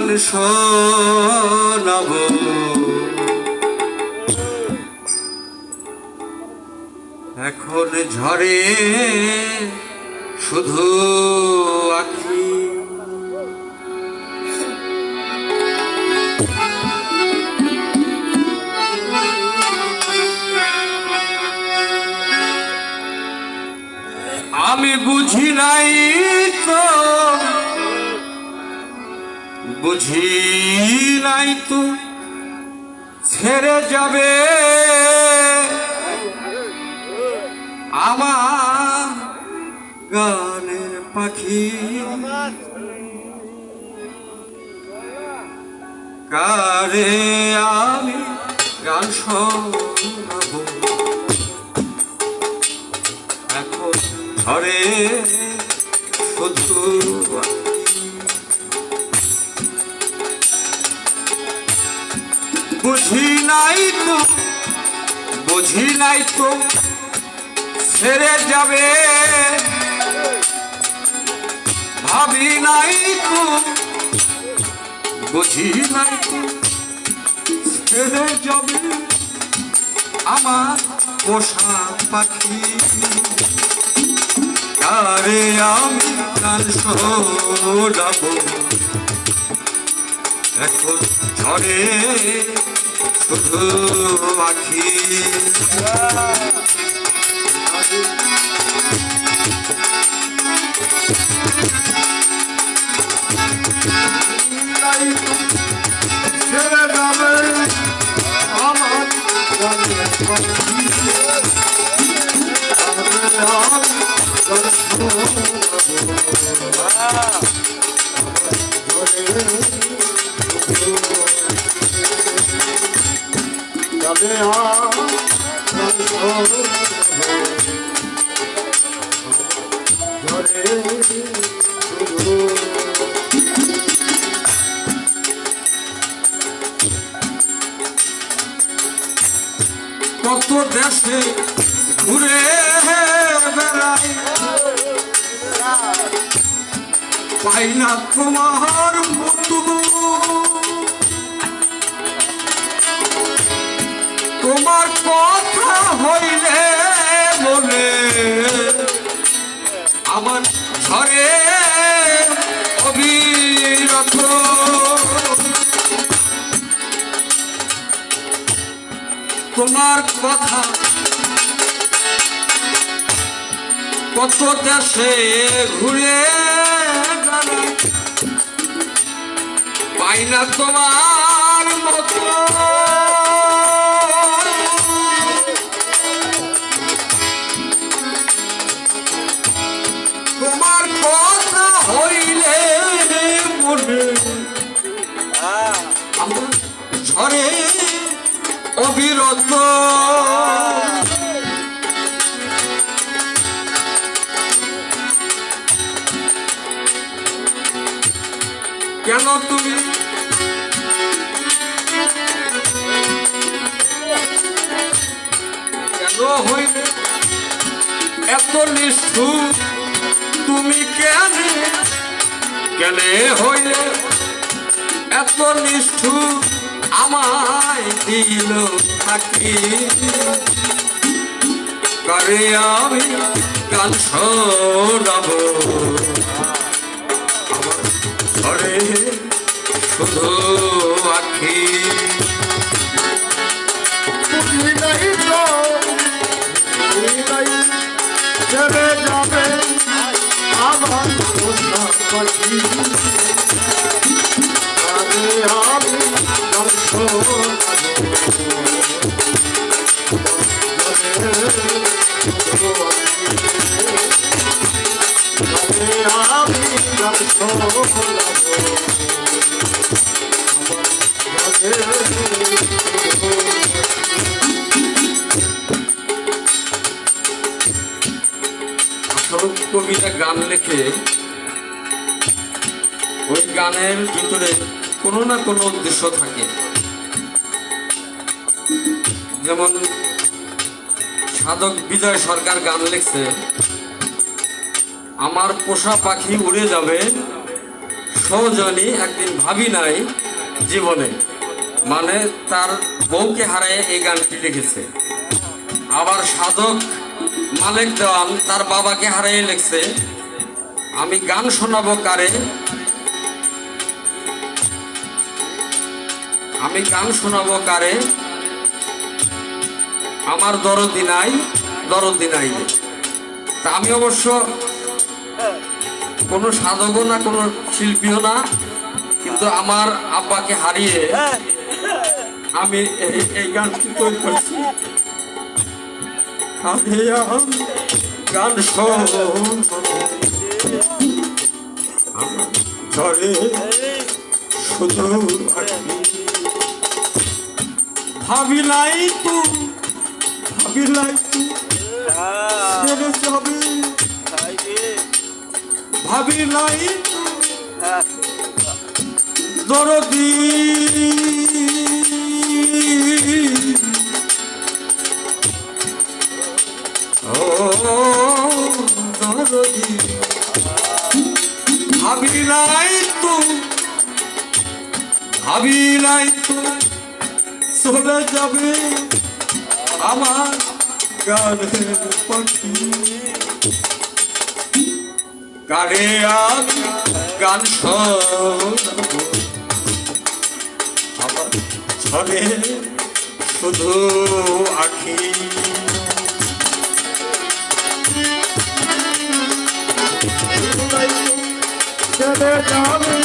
গান শোনাব। এখন ঝরে শুধু আখি। বুঝি নাই তো, ছেড়ে যাবে। আমার গানের পাখি। কারে আমি গান শোনাবো? এখন ঘরে শুধু বুঝি নাই তো, বুঝি নাই তো ছেড়ে যাবে। ভাবি নাই তো, বুঝি নাই তো ছেড়ে যাবে আমার পোষা পাখি। আরে আমি গান শোনাবো এখন ঝরে শুধু আখি ছেড়ে কত দেশে ঘুরে বেড়াই। পাই না তোমার তোমার কথা হইলে বলে আমার ঘরে অবিরত। তোমার কথা কত দেশে ঘুরে পাই না তোমার মতো। ঝরে অবিরত। কেন তুমি? কেন হইলে? এত নিষ্ঠুর। তুমি কেন? কেনে হইলে? এত নিষ্ঠুর। আমায় দিল থাকি। করে আমি গান শোনাবো। ঘরে শুধু আখি আমার আমি কবিরা গান লেখে ওই গানের ভিতরে কোনো না কোনো উদ্দেশ্য থাকে। যেমন সাধক বিজয় সরকার গান লিখছে, আমার পোষা পাখি উড়ে যাবে সৌজনী একদিন ভাবি নাই জীবনে। মানে তার বউকে হারায় এই গানটি লিখেছে। আবার সাধক মালিক দেওয়ান তার বাবাকে হারিয়ে লিখছে। আমি গান শোনাবো কারে? আমি গান শোনাবো কারে? আমার দরদি নাই দরদি নাই তা আমি অবশ্য কোনো সাধকও না, কোনো শিল্পীও না, কিন্তু আমার আব্বাকে হারিয়ে আমি এই গানটি তৈরি করছি। গান ঝরে শুধু ভাবি নাই তু তু ছেড়ে যাবে ভাবি নাই। দরদি। ও, দরদি। ভাবি নাই তু। ভাবি নাই তু। চলে যাবে। আমার গানের পাখি গানে আমি গান শোনাবো। আমার ছড়ে শুধু আখি। আমার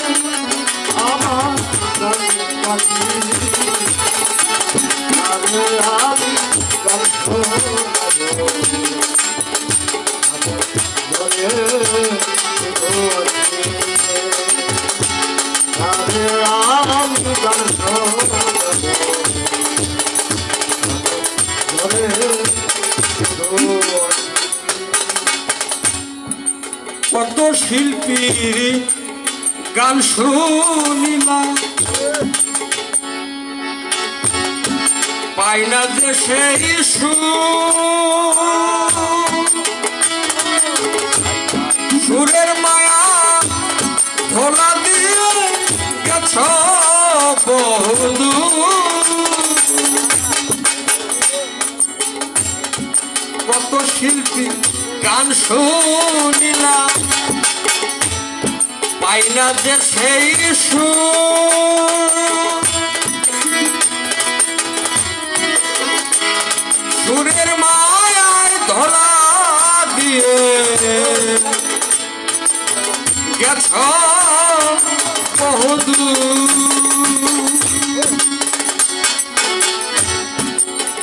কত শিল্পীর গান শুনিলাম পাই না যে সেই সুর। সুরের মায়া ধোলা দিয়ে গেছ বহুদূর। কত শিল্পী গান শুনিলাম পাই না যে সেই সুর। দিয়ে গেছ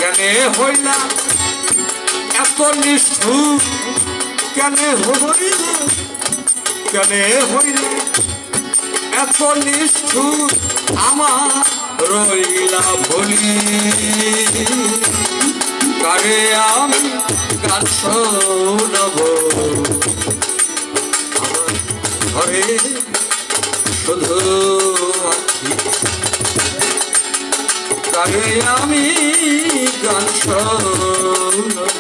কেনে হইলা এত নিষ্ঠুর? কেনে হইল? কেনে হইল? এত নিষ্ঠুর? আমার রইলা বলি। কারে আমি গান শোনাব? ঘরে শুধু আছি। আমি গান শোনাব?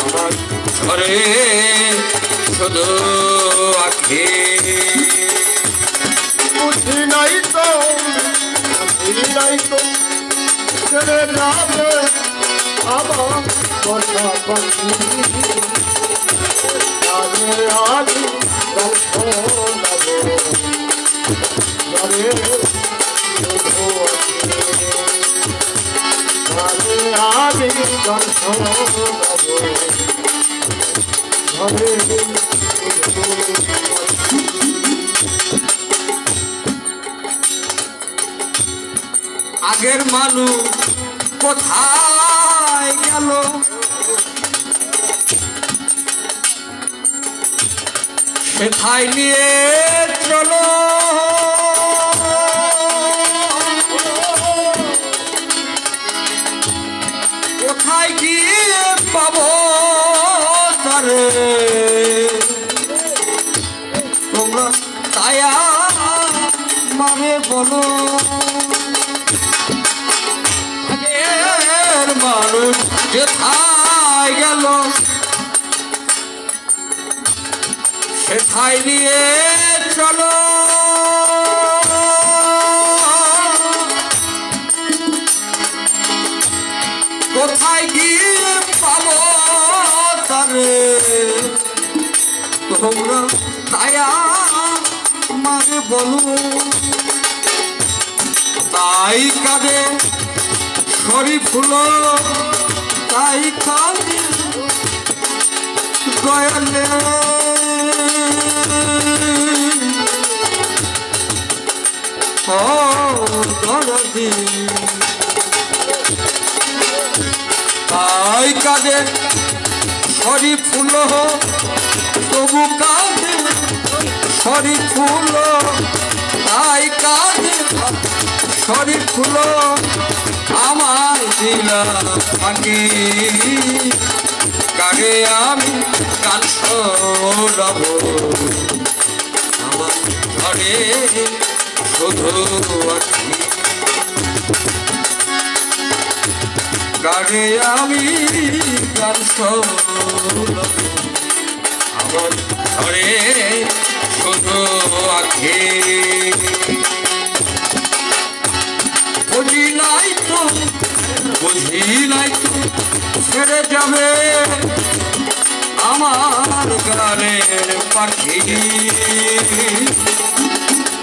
আমার ঘরে শুধু আখি বুঝি নাই তো, বুঝি নাই তো। ছেড়ে যাবে আমার কথা পাখি আরে আমি আমি ঘরে আগের মানুষ কোথায় গেল? সেথায় নিয়ে চলো। কোথায় গিয়ে পাবো তারে? তোমরা তায়া মানে বলো। যেথায় গেল? সেথায় নিয়ে চলো। কোথায় গিয়ে পাবো তারে? তোমরা তায়া মারে বলো। তাই কাঁদে শরীফ হলো তাই কাঁদে দয়ালে ও দরদি। তাই কাঁদে শরীফ ফুল তবু কাঁদে শরীফ ফুল তাই কাঁদে শরীফ ফুল আমার দিলা থাকে কারে আমি গান শোনাব আমার ঘরে শুধু আছি। গানে আমি গান শোনাব আমার ঘরে শুধু আখে বুঝি নাই তো বুঝি নাই তো, ছেড়ে যাবে। আমার গানের পাখি।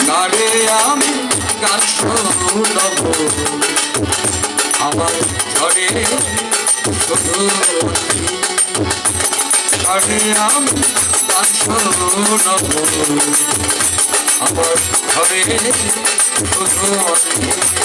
গানে আমি গান শোনাব। আমার ঘরে গানে আমি গান শোনাব। আমার ঘরে শুধু